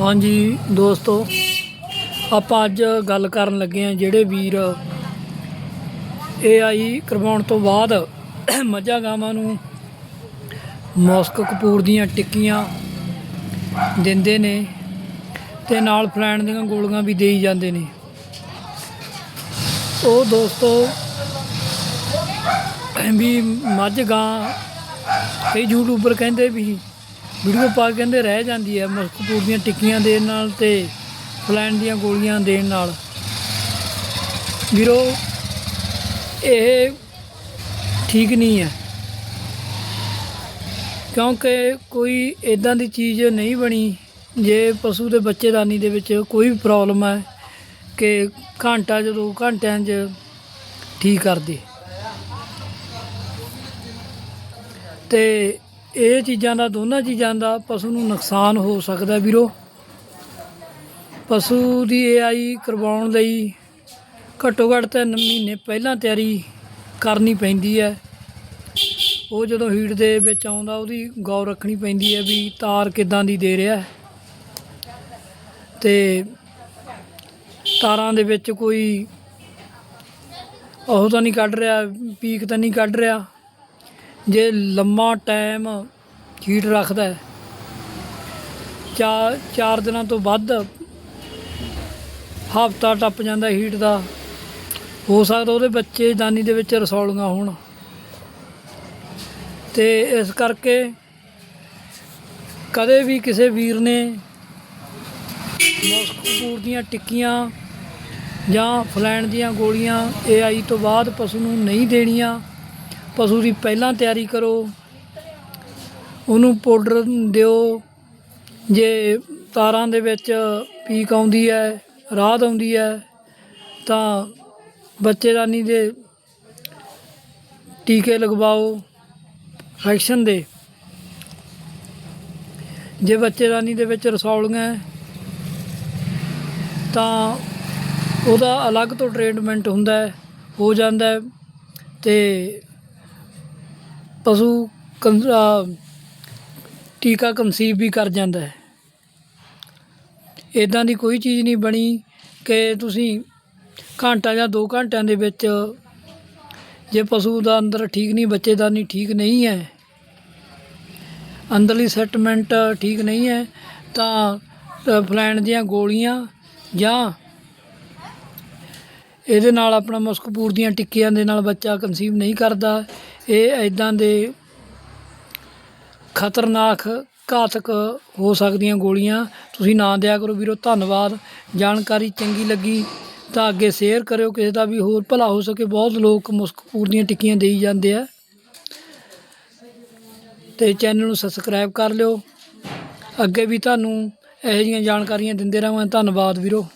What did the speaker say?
ਹਾਂਜੀ, ਦੋਸਤੋ, ਆਪਾਂ ਅੱਜ ਗੱਲ ਕਰਨ ਲੱਗੇ ਹਾਂ ਜਿਹੜੇ ਵੀਰ ਏਆਈ ਕਰਵਾਉਣ ਤੋਂ ਬਾਅਦ ਮੱਝਾਂ ਗਾਵਾਂ ਨੂੰ ਮੌਸਕ ਕਪੂਰ ਦੀਆਂ ਟਿੱਕੀਆਂ ਦਿੰਦੇ ਨੇ ਤੇ ਨਾਲ ਫਲੈਣ ਦੀਆਂ ਗੋਲੀਆਂ ਵੀ ਦੇਈ ਜਾਂਦੇ ਨੇ। ਉਹ ਦੋਸਤੋ, ਵੀ ਮੱਝ ਗਾਂ ਕਈ ਯੂਟਿਊਬਰ ਕਹਿੰਦੇ ਵੀ ਵੀਡੀਓ ਪਾ ਕੇ ਕਹਿੰਦੇ ਰਹਿ ਜਾਂਦੀ ਹੈ ਮਸਕਪੂਰ ਦੀਆਂ ਟਿੱਕੀਆਂ ਦੇਣ ਨਾਲ ਤੇ ਫਲੈਨ ਦੀਆਂ ਗੋਲੀਆਂ ਦੇਣ ਨਾਲ। ਵੀਰੋ, ਇਹ ਠੀਕ ਨਹੀਂ ਹੈ। ਕਿਉਂਕਿ ਕੋਈ ਇਦਾਂ ਦੀ ਚੀਜ਼ ਨਹੀਂ ਬਣੀ, ਜੇ ਪਸ਼ੂ ਦੇ ਬੱਚੇਦਾਨੀ ਦੇ ਵਿੱਚ ਕੋਈ ਵੀ ਪ੍ਰੋਬਲਮ ਹੈ ਕਿ ਘੰਟਾ ਜਦੋਂ ਘੰਟਿਆਂ 'ਚ ਠੀਕ ਕਰਦੇ ਤੇ ਇਹ ਚੀਜ਼ਾਂ ਦਾ, ਦੋਨਾਂ ਚੀਜ਼ਾਂ ਦਾ ਪਸ਼ੂ ਨੂੰ ਨੁਕਸਾਨ ਹੋ ਸਕਦਾ ਵੀਰੋ। ਪਸ਼ੂ ਦੀ ਏਆਈ ਕਰਵਾਉਣ ਲਈ ਘੱਟੋ ਘੱਟ ਤਿੰਨ ਮਹੀਨੇ ਪਹਿਲਾਂ ਤਿਆਰੀ ਕਰਨੀ ਪੈਂਦੀ ਹੈ। ਉਹ ਜਦੋਂ ਹੀਟ ਦੇ ਵਿੱਚ ਆਉਂਦਾ, ਉਹਦੀ ਗੌਰ ਰੱਖਣੀ ਪੈਂਦੀ ਹੈ ਵੀ ਤਾਰ ਕਿੱਦਾਂ ਦੀ ਦੇ ਰਿਹਾ ਹੈ। ਤੇ ਤਾਰਾਂ ਦੇ ਵਿੱਚ ਕੋਈ ਉਹ ਤਾਂ ਨਹੀਂ ਕੱਢ ਰਿਹਾ, ਪੀਕ ਤਾਂ ਨਹੀਂ ਕੱਢ ਰਿਹਾ। ਜੇ ਲੰਮਾ ਟਾਈਮ ਹੀਟ ਰੱਖਦਾ ਹੈ, ਚਾਰ ਚਾਰ ਦਿਨਾਂ ਤੋਂ ਵੱਧ ਹਫਤਾ ਟੱਪ ਜਾਂਦਾ ਹੀਟ ਦਾ, ਹੋ ਸਕਦਾ ਉਹਦੇ ਬੱਚੇ ਦਾਨੀ ਦੇ ਵਿੱਚ ਰਸੌਲੀਆਂ ਹੋਣ। ਤੇ ਇਸ ਕਰਕੇ ਕਦੇ ਵੀ ਕਿਸੇ ਵੀਰ ਨੇ ਮੌਸਕਪੂਰ ਦੀਆਂ ਟਿੱਕੀਆਂ ਜਾਂ ਫਲੈਣ ਦੀਆਂ ਗੋਲੀਆਂ ਏਆਈ ਤੋਂ ਬਾਅਦ ਪਸ਼ੂ ਨੂੰ ਨਹੀਂ ਦੇਣੀਆਂ। ਪਸ਼ੂ ਦੀ ਪਹਿਲਾਂ ਤਿਆਰੀ ਕਰੋ। ਉਹਨੂੰ ਪਾਊਡਰ ਦਿਓ। ਜੇ ਤਾਰਾਂ ਦੇ ਵਿੱਚ ਪੀਕ ਆਉਂਦੀ ਹੈ ਰਾਹਤ ਆਉਂਦੀ ਹੈ ਤਾਂ ਬੱਚੇਦਾਨੀ ਦੇ ਟੀਕੇ ਲਗਵਾਓ ਐਕਸ਼ਨ ਦੇ। ਜੇ ਬੱਚੇਦਾਨੀ ਦੇ ਵਿੱਚ ਰਸੌਲੀਆਂ ਹੈ, ਤਾਂ ਉਹਦਾ ਅਲੱਗ ਤੋਂ ਟ੍ਰੀਟਮੈਂਟ ਹੁੰਦਾ ਹੋ ਜਾਂਦਾ ਹੈ ਤੇ ਪਸ਼ੂ ਕੰ ਟੀਕਾ ਕਨਸੀਵ ਵੀ ਕਰ ਜਾਂਦਾ ਹੈ। ਇਦਾਂ ਦੀ ਕੋਈ ਚੀਜ਼ ਨਹੀਂ ਬਣੀ ਕਿ ਤੁਸੀਂ ਘੰਟਾ ਜਾਂ 2 ਘੰਟਿਆਂ ਦੇ ਵਿੱਚ ਜੇ ਪਸ਼ੂ ਦਾ ਅੰਦਰ ਠੀਕ ਨਹੀਂ ਬੱਚੇਦਾਨੀ ਠੀਕ ਨਹੀਂ ਹੈ ਅੰਦਰਲੀ ਸੈਟਮੈਂਟ ਠੀਕ ਨਹੀਂ ਹੈ ਤਾਂ ਅ, ਫਲੈਣ ਦੀਆਂ ਗੋਲੀਆਂ ਜਾਂ ਇਹਦੇ ਨਾਲ ਆਪਣਾ ਮੁਸਕਪੂਰ ਦੀਆਂ ਟਿੱਕੀਆਂ ਦੇ ਨਾਲ ਬੱਚਾ ਕਨਸੀਵ ਨਹੀਂ ਕਰਦਾ। ਇਹ ਐਦਾਂ ਦੇ ਖਤਰਨਾਕ ਘਾਤਕ ਹੋ ਸਕਦੀਆਂ ਗੋਲੀਆਂ। ਤੁਸੀਂ ਨਾ ਦਿਆ ਕਰੋ ਵੀਰੋ, ਧੰਨਵਾਦ। ਜਾਣਕਾਰੀ ਚੰਗੀ ਲੱਗੀ ਤਾਂ ਅੱਗੇ ਸ਼ੇਅਰ ਕਰਿਓ, ਕਿਸੇ ਦਾ ਵੀ ਹੋਰ ਭਲਾ ਹੋ ਸਕੇ। ਬਹੁਤ ਲੋਕ ਮੁਸਕਪੂਰ ਦੀਆਂ ਟਿੱਕੀਆਂ ਦੇਈ ਜਾਂਦੇ ਆ। ਤੇ ਚੈਨਲ ਨੂੰ ਸਬਸਕ੍ਰਾਈਬ ਕਰ ਲਿਓ। ਅੱਗੇ ਵੀ ਤੁਹਾਨੂੰ ਇਹੋ ਜਿਹੀਆਂ ਜਾਣਕਾਰੀਆਂ ਦਿੰਦੇ ਰਹਾਂ ਧੰਨਵਾਦ ਵੀਰੋ।